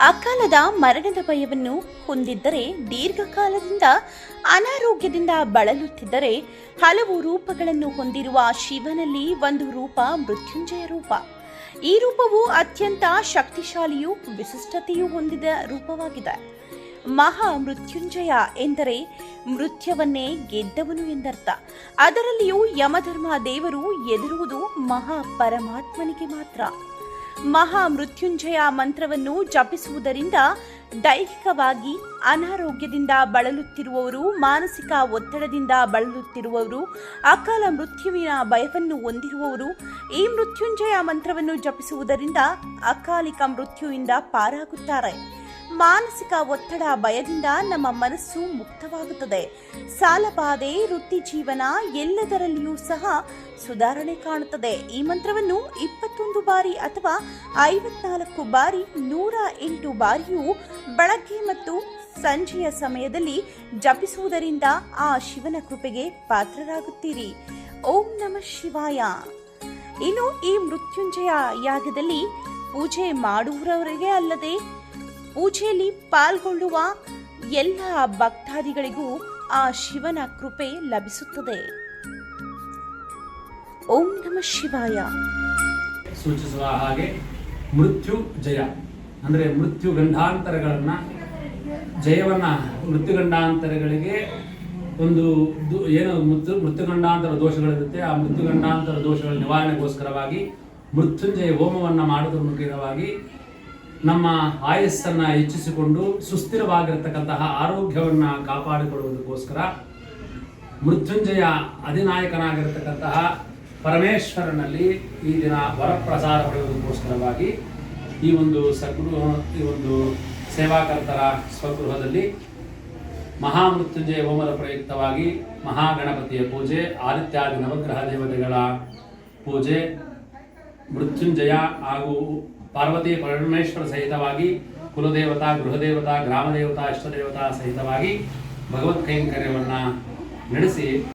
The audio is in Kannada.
ಅಕಾಲದ ಮರಣದ ಭಯವನ್ನು ಹೊಂದಿದ್ದರೆ ದೀರ್ಘಕಾಲದಿಂದ ಅನಾರೋಗ್ಯದಿಂದ ಬಳಲುತ್ತಿದ್ದರೆ ಹಲವು ರೂಪಗಳನ್ನು ಹೊಂದಿರುವ ಶಿವನಲ್ಲಿ ಒಂದು ರೂಪ ಮೃತ್ಯುಂಜಯ ರೂಪ. ಈ ರೂಪವು ಅತ್ಯಂತ ಶಕ್ತಿಶಾಲಿಯೂ ವಿಶಿಷ್ಟತೆಯೂ ಹೊಂದಿದ ರೂಪವಾಗಿದೆ. ಮಹಾ ಮೃತ್ಯುಂಜಯ ಎಂದರೆ ಮೃತ್ಯವನ್ನೇ ಗೆದ್ದವನು ಎಂದರ್ಥ. ಅದರಲ್ಲಿಯೂ ಯಮಧರ್ಮ ದೇವರು ಎದುರುವುದು ಮಹಾ ಪರಮಾತ್ಮನಿಗೆ ಮಾತ್ರ. ಮಹಾ ಮೃತ್ಯುಂಜಯ ಮಂತ್ರವನ್ನು ಜಪಿಸುವುದರಿಂದ ದೈಹಿಕವಾಗಿ ಅನಾರೋಗ್ಯದಿಂದ ಬಳಲುತ್ತಿರುವವರು, ಮಾನಸಿಕ ಒತ್ತಡದಿಂದ ಬಳಲುತ್ತಿರುವವರು, ಅಕಾಲ ಮೃತ್ಯುವಿನ ಭಯವನ್ನು ಹೊಂದಿರುವವರು ಈ ಮೃತ್ಯುಂಜಯ ಮಂತ್ರವನ್ನು ಜಪಿಸುವುದರಿಂದ ಅಕಾಲಿಕ ಮೃತ್ಯುವಿಂದ ಪಾರಾಗುತ್ತಾರೆ. ಮಾನಸಿಕ ಒತ್ತಡ ಭಯದಿಂದ ನಮ್ಮ ಮನಸ್ಸು ಮುಕ್ತವಾಗುತ್ತದೆ. ಸಾಲಬಾಧೆ ವೃತ್ತಿ ಜೀವನ ಎಲ್ಲದರಲ್ಲಿಯೂ ಸಹ ಸುಧಾರಣೆ ಕಾಣುತ್ತದೆ. ಈ ಮಂತ್ರವನ್ನು ಇಪ್ಪತ್ತೊಂದು ಬಾರಿ ಅಥವಾ ಐವತ್ನಾಲ್ಕು ಬಾರಿ, ನೂರ ಎಂಟು ಬಾರಿಯೂ ಬೆಳಗ್ಗೆ ಮತ್ತು ಸಂಜೆಯ ಸಮಯದಲ್ಲಿ ಜಪಿಸುವುದರಿಂದ ಆ ಶಿವನ ಕೃಪೆಗೆ ಪಾತ್ರರಾಗುತ್ತೀರಿ. ಓಂ ನಮಃ ಶಿವಾಯ. ಇನ್ನು ಈ ಮೃತ್ಯುಂಜಯ ಯಾಗದಲ್ಲಿ ಪೂಜೆ ಮಾಡುವವರಿಗೆ ಅಲ್ಲದೆ ಪೂಜೆಯಲ್ಲಿ ಪಾಲ್ಗೊಳ್ಳುವ ಎಲ್ಲ ಭಕ್ತಾದಿಗಳಿಗೂ ಆ ಶಿವನ ಕೃಪೆ ಲಭಿಸುತ್ತದೆ. ಓಂ ನಮ ಶಿವಾಯ. ಸೂಚಿಸುವ ಹಾಗೆ ಮೃತ್ಯು ಜಯ. ಅಂದರೆ ಮೃತ್ಯು ಗಂಡಾಂತರಗಳನ್ನು ಜಯವನ್ನ ಮೃತ್ಯುಗಂಡಾಂತರಗಳಿಗೆ ಒಂದು ದು ಏನು ಮೃತ್ಯು ಮೃತ್ಯುಗಂಡಾಂತರ ದೋಷಗಳಿರುತ್ತೆ, ಆ ಮೃತ್ಯುಗಂಡಾಂತರ ದೋಷಗಳ ನಿವಾರಣೆಗೋಸ್ಕರವಾಗಿ ಮೃತ್ಯುಂಜಯ ಹೋಮವನ್ನು ಮಾಡೋದ್ರ ಮುಖೇನವಾಗಿ ನಮ್ಮ ಆಯಸ್ಸನ್ನು ಹೆಚ್ಚಿಸಿಕೊಂಡು ಸುಸ್ಥಿರವಾಗಿರತಕ್ಕಂತಹ ಆರೋಗ್ಯವನ್ನು ಕಾಪಾಡಿಕೊಳ್ಳುವುದಕ್ಕೋಸ್ಕರ ಮೃತ್ಯುಂಜಯ ಅಧಿನಾಯಕನಾಗಿರತಕ್ಕಂತಹ ಪರಮೇಶ್ವರನಲ್ಲಿ ಈ ದಿನ ವರಪ್ರಸಾರ ಪಡೆಯುವುದಕ್ಕೋಸ್ಕರವಾಗಿ ಈ ಒಂದು ಸಗೃಹ ಈ ಒಂದು ಸೇವಾಕರ್ತರ ಸ್ವಗೃಹದಲ್ಲಿ ಮಹಾಮೃತ್ಯುಂಜಯ ಹೋಮದ ಪ್ರಯುಕ್ತವಾಗಿ ಮಹಾಗಣಪತಿಯ ಪೂಜೆ, ಆದಿತ್ಯಾದಿ ನವಗ್ರಹ ದೇವತೆಗಳ ಪೂಜೆ ಮೃತ್ಯುಂಜಯ ಹಾಗೂ ಪಾರ್ವತಿ ಪರಮೇಶ್ವರ ಸಹಿತವಾಗಿ ಕುಲದೇವತಾ ಗೃಹದೇವತಾ ಗ್ರಾಮದೇವತಾ ಇಷ್ಟದೇವತಾ ಸಹಿತವಾಗಿ ಭಗವತ್ ಕೈಂಕರ್ಯವನ್ನು ನಡೆಸಿ